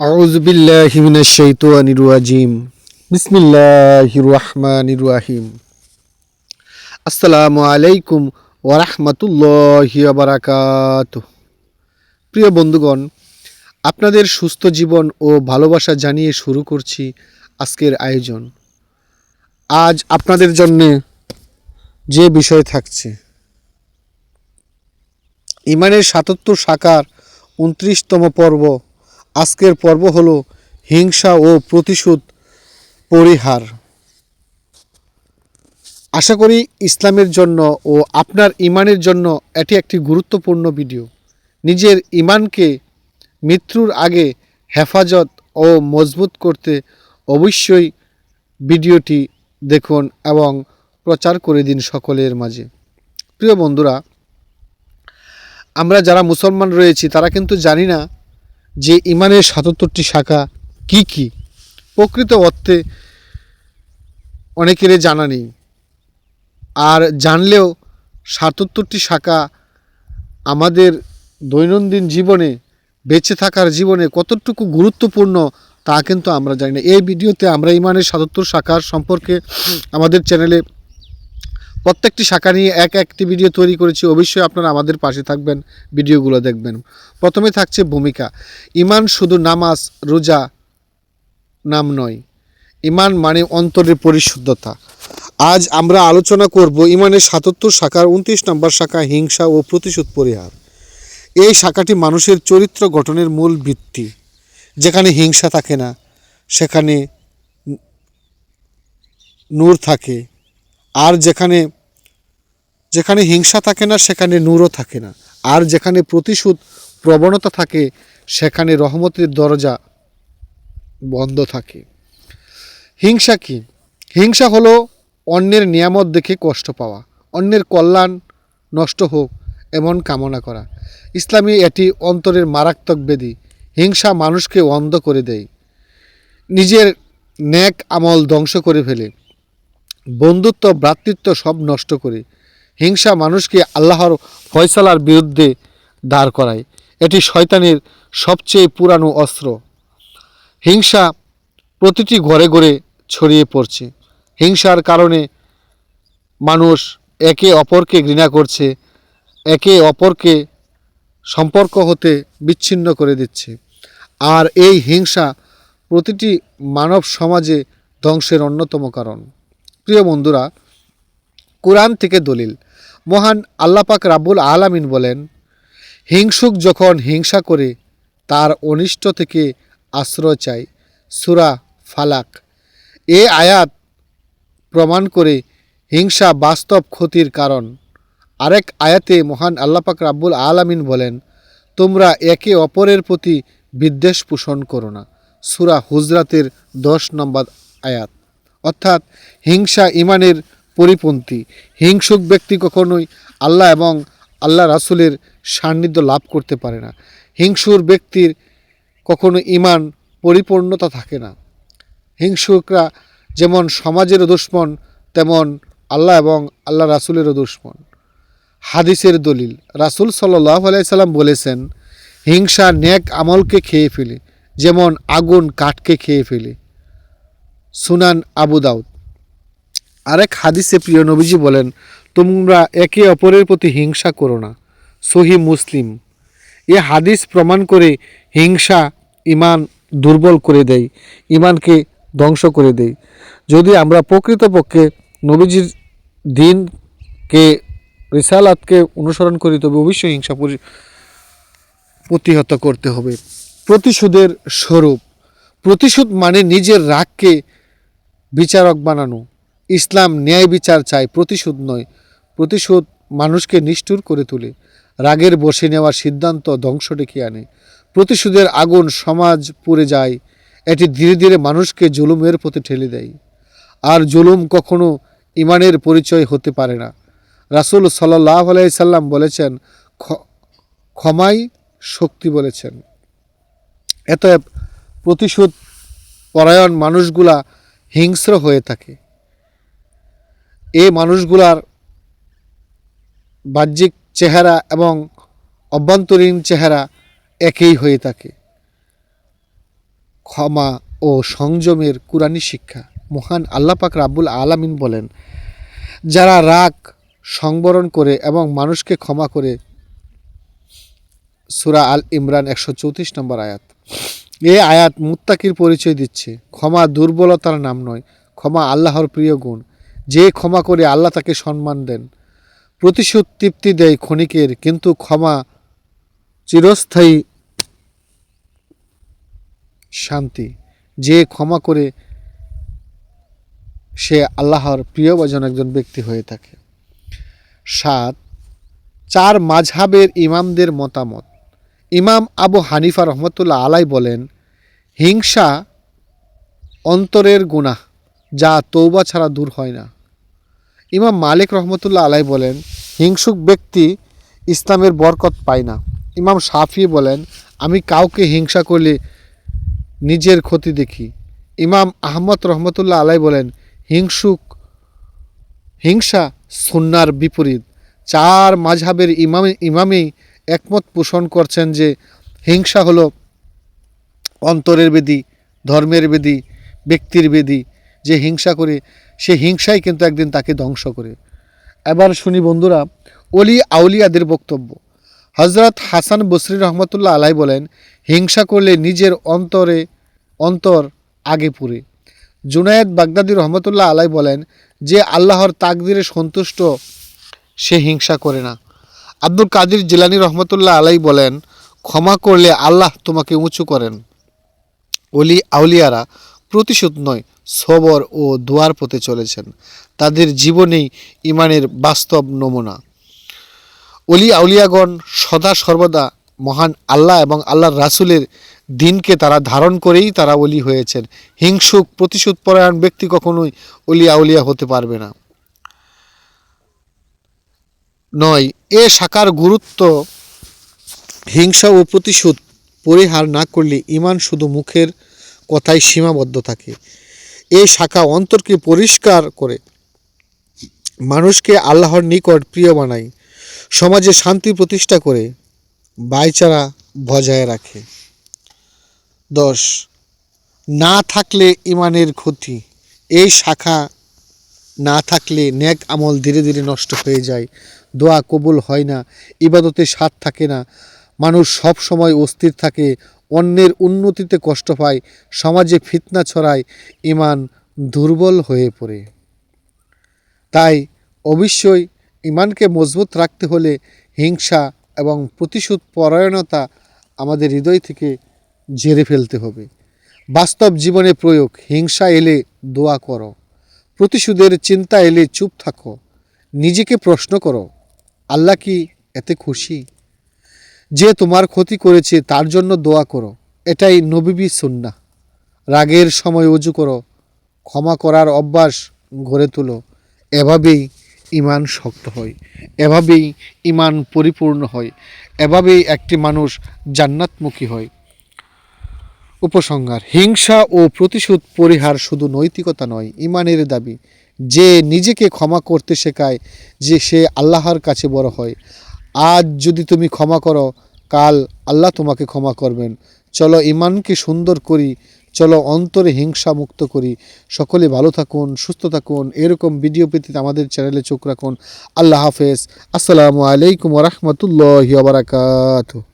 আউজবিল্লাহিমিনাশাইতানিরাজিম বিসমিল্লাহির রহমানির রাহিম। আসসালামু আলাইকুম ওরহমতুল্লাহি বারাকাত। প্রিয় বন্ধুগণ, আপনাদের সুস্থ জীবন ও ভালোবাসা জানিয়ে শুরু করছি আজকের আয়োজন। আজ আপনাদের জন্যে যে বিষয় থাকছে, ইমানের সাতাত্তর শাখার উনত্রিশতম পর্ব আজকের পর্ব হলো হিংসা ও প্রতিশোধ পরিহার। আশা করি ইসলামের জন্য ও আপনার ইমানের জন্য এটি একটি গুরুত্বপূর্ণ ভিডিও। নিজের ইমানকে মৃত্যুর আগে হেফাজত ও মজবুত করতে অবশ্যই ভিডিওটি দেখুন এবং প্রচার করে দিন সকলের মাঝে। প্রিয় বন্ধুরা, আমরা যারা মুসলমান রয়েছি তারা কিন্তু জানি না যে ইমানের সাতাত্তরটি শাখা কি কি? প্রকৃত অর্থে অনেকেরই জানা নেই। আর জানলেও সাতাত্তরটি শাখা আমাদের দৈনন্দিন জীবনে বেঁচে থাকার জীবনে কতটুকু গুরুত্বপূর্ণ তা কিন্তু আমরা জানি না। এই ভিডিওতে আমরা ইমানের সাতাত্তর শাখার সম্পর্কে আমাদের চ্যানেলে প্রত্যেকটি শাখা নিয়ে এক একটি ভিডিও তৈরি করেছি। অবশ্যই আপনারা আমাদের পাশে থাকবেন, ভিডিওগুলো দেখবেন। প্রথমে থাকছে ভূমিকা। ইমান শুধু নামাজ, রোজা নাম নয়। ইমান মানে অন্তরের পরিশুদ্ধতা। আজ আমরা আলোচনা করব ইমানের সাতাত্তর শাখার উনত্রিশ নম্বর শাখা হিংসা ও প্রতিশোধ পরিহার। এই শাখাটি মানুষের চরিত্র গঠনের মূল ভিত্তি। যেখানে হিংসা থাকে না, সেখানে নূর থাকে। আর যেখানে যেখানে হিংসা থাকে না, সেখানে নূরও থাকে না। আর যেখানে প্রতিশোধ, প্রবণতা থাকে, সেখানে রহমতের দরজা বন্ধ থাকে। হিংসা কি? হিংসা হলো অন্যের নিয়ামত দেখে কষ্ট পাওয়া, অন্যের কল্যাণ নষ্ট হোক, এমন কামনা করা। ইসলামী এটি অন্তরের মারাত্মক বেদি। হিংসা মানুষকে অন্ধ করে দেয়। নিজের ন্যাক আমল ধ্বংস করে ফেলে। বন্ধুত্ব, ভ্রাতৃত্ব সব নষ্ট করে। হিংসা মানুষকে আল্লাহর ফয়সালার বিরুদ্ধে দাঁড় করায়। এটি শয়তানের সবচেয়ে পুরানো অস্ত্র। হিংসা প্রতিটি ঘরে ঘরে ছড়িয়ে পড়ছে। হিংসার কারণে মানুষ একে অপরকে ঘৃণা করছে, একে অপরকে সম্পর্ক হতে বিচ্ছিন্ন করে দিচ্ছে। আর এই হিংসা প্রতিটি মানব সমাজে ধ্বংসের অন্যতম কারণ। প্রিয় বন্ধুরা, কোরআন থেকে দলিল। মহান আল্লাপাক রাব্বুল আলামিন বলেন, হিংসুক যখন হিংসা করে, তার অনিষ্ট থেকে আশ্রয় চায় সুরা ফালাক। এ আয়াত প্রমাণ করে হিংসা বাস্তব ক্ষতির কারণ। আরেক আয়াতে মহান আল্লাপাক রাব্বুল আলামিন বলেন, তোমরা একে অপরের প্রতি বিদ্বেষ পোষণ করো না। সুরা হুজরাতের দশ নম্বর আয়াত। অর্থাৎ হিংসা ইমানের পরিপন্থী, হিংসুক ব্যক্তি কখনোই আল্লাহ এবং আল্লাহ রাসুলের সান্নিধ্য লাভ করতে পারে না। হিংসুর ব্যক্তির কখনো ইমান পরিপূর্ণতা থাকে না। হিংসুকরা যেমন সমাজেরও দুশ্মন, তেমন আল্লাহ এবং আল্লাহ রাসুলেরও দুশ্মন। হাদিসের দলিল, রাসুল সাল্লাহ আলাইসাল্লাম বলেছেন, হিংসা ন্যাক আমলকে খেয়ে ফেলে, যেমন আগুন কাঠকে খেয়ে ফেলে। সুনান আবু দাউদ। আরেক হাদিসে প্রিয় নবীজি বলেন, তোমরা একে অপরের প্রতি হিংসা করো না। সহি মুসলিম। এ হাদিস প্রমাণ করে হিংসা ইমান দুর্বল করে দেয় ইমানকে ধ্বংস করে দেয়। যদি আমরা প্রকৃতপক্ষে নবীজির দিনকে, রিসালাতকে অনুসরণ করি, তবে অবশ্যই হিংসা প্রতিহত করতে হবে। প্রতিশোধের স্বরূপ। প্রতিশোধ মানে নিজের রাগকে বিচারক বানানো। ইসলাম ন্যায় বিচার চায়, প্রতিশোধ নয়। প্রতিশোধ মানুষকে নিষ্ঠুর করে তোলে, রাগের বসে নেওয়ার সিদ্ধান্ত ধ্বংস ডেকে আনে। প্রতিশোধের আগুন সমাজ পুড়ে যায়, এটি ধীরে ধীরে মানুষকে জুলুমের পথে ঠেলে দেয়। আর জুলুম কখনো ইমানের পরিচয় হতে পারে না। রাসুল সাল্লাহ আলাইসাল্লাম বলেছেন "ক্ষ- ক্ষমাই শক্তি বলেছেন। এতএব প্রতিশোধ পরায়ণ মানুষগুলা হিংস্র হয়ে থাকে। এই মানুষগুলার বাহ্যিক চেহারা এবং অভ্যন্তরীণ চেহারা একই হয়ে থাকে। ক্ষমা ও সংযমের কুরানি শিক্ষা মহান আল্লাহ পাক রাব্বুল আলামিন বলেন, যারা রাগ সংবরণ করে এবং মানুষকে ক্ষমা করে, সুরা আল ইমরান একশো চৌত্রিশ নম্বর আয়াত। এই আয়াত মুত্তাকির পরিচয় দিচ্ছে। ক্ষমা দুর্বলতার নাম নয়, ক্ষমা আল্লাহর প্রিয় গুণ। যে ক্ষমা করে আল্লাহ তাকে সম্মান দেন। প্রতিশোধ তৃপ্তি দেয় ক্ষণিকের, কিন্তু ক্ষমা চিরস্থায়ী শান্তি। যে ক্ষমা করে সে আল্লাহর প্রিয়ভাজন একজন ব্যক্তি হয়ে থাকে। সাত, চার মাঝহাবের ইমামদের মতামত। ইমাম আবু হানিফা রহমতুল্লাহ আলাই বলেন, হিংসা অন্তরের গুনাহ। যা তৌবা ছাড়া দূর হয় না। ইমাম মালিক রহমতুল্লাহ আলাই বলেন, হিংসুক ব্যক্তি ইসলামের বরকত পায় না। ইমাম সাফি বলেন, আমি কাউকে হিংসা করলে নিজের ক্ষতি দেখি। ইমাম আহমদ রহমতুল্লাহ আলাই বলেন, হিংসুক, হিংসা সুন্নার বিপরীত। চার মাঝহাবের ইমামে, ইমামেই একমত পোষণ করছেন যে হিংসা হলো অন্তরের বেদি, ধর্মের বেদি, ব্যক্তির বেদি যে হিংসা করে, সে হিংসাই কিন্তু একদিন তাকে ধ্বংস করে। এবার শুনি বন্ধুরা অলি আউলিয়াদের বক্তব্য। হজরত হাসান বসরি রহমতুল্লাহ আলাই বলেন, হিংসা করলে নিজের অন্তরে, অন্তর আগে পুরে। জুনায়েদ বাগদাদি রহমতুল্লাহ আলাই বলেন, যে আল্লাহর তাকদিরে সন্তুষ্ট, সে হিংসা করে না। আব্দুল কাদির জিলানি রহমতুল্লাহ আলাই বলেন, ক্ষমা করলে আল্লাহ তোমাকে উঁচু করেন। অলি আউলিয়ারা প্রতিশোধ নয়, সবর ও দোয়ার পথে চলেছেন। তাদের জীবনেই ইমানের বাস্তব নমুনা। অলি আউলিয়াগণ সদা সর্বদা মহান আল্লাহ এবং আল্লাহর রাসূলের দিনকে তারা ধারণ করেই তারা অলি হয়েছেন। হিংসুক প্রতিশোধ পরায়ণ ব্যক্তি কখনোই অলি আউলিয়া হতে পারবে না। নয়, এ শাখার গুরুত্ব হিংসা ও প্রতিশোধ পরিহার না করলে ইমান শুধু মুখের কথায় সীমাবদ্ধ থাকে। এই শাখা অন্তরকে পরিষ্কার করে। মানুষকে আল্লাহর নিকট প্রিয় বানায়। সমাজে শান্তি প্রতিষ্ঠা করে। ভাইচারা বজায় রাখে। দশ, না থাকলে ইমানের ক্ষতি। এই শাখা না থাকলে ন্যাক আমল ধীরে ধীরে নষ্ট হয়ে যায়। দোয়া কবুল হয় না। ইবাদতে স্বাদ থাকে না। মানুষ সব সময় অস্থির থাকে। অন্যের উন্নতিতে কষ্ট পায়, সমাজে ফিতনা ছড়ায়, ইমান দুর্বল হয়ে পড়ে। তাই অবশ্যই ইমানকে মজবুত রাখতে হলে হিংসা এবং প্রতিশোধ পরায়ণতা আমাদের হৃদয় থেকে জেরে ফেলতে হবে। বাস্তব জীবনে প্রয়োগ, হিংসা এলে দোয়া করো। প্রতিশোধের চিন্তা এলে চুপ থাকো। নিজেকে প্রশ্ন করো, আল্লাহ কি এতে খুশি? যে তোমার ক্ষতি করেছে তার জন্য দোয়া করো। এটাই নবীবি সুন্না রাগের সময় উজু করো, ক্ষমা করার অভ্যাস গড়ে তোলো। এভাবেই ইমান শক্ত হয়, এভাবেই ইমান পরিপূর্ণ হয়, এভাবেই একটি মানুষ জান্নাতমুখী হয়। উপসংহার, হিংসা ও প্রতিশোধ পরিহার শুধু নৈতিকতা নয় ইমানের দাবি। যে নিজেকে ক্ষমা করতে শেখায় যে সে আল্লাহর কাছে বড় হয়। আজ যদি তুমি ক্ষমা করো কাল আল্লাহ তোমাকে ক্ষমা করবেন। চলো ইমানকে সুন্দর করি, চলো অন্তরে হিংসা মুক্ত করি। সকলে ভালো থাকুন, সুস্থ থাকুন, এরকম ভিডিও পেতে আমাদের চ্যানেলে চোখ রাখুন। আল্লাহ হাফেজ। আসসালামু আলাইকুম রহমতুল্লাহ বারাকাতুহ।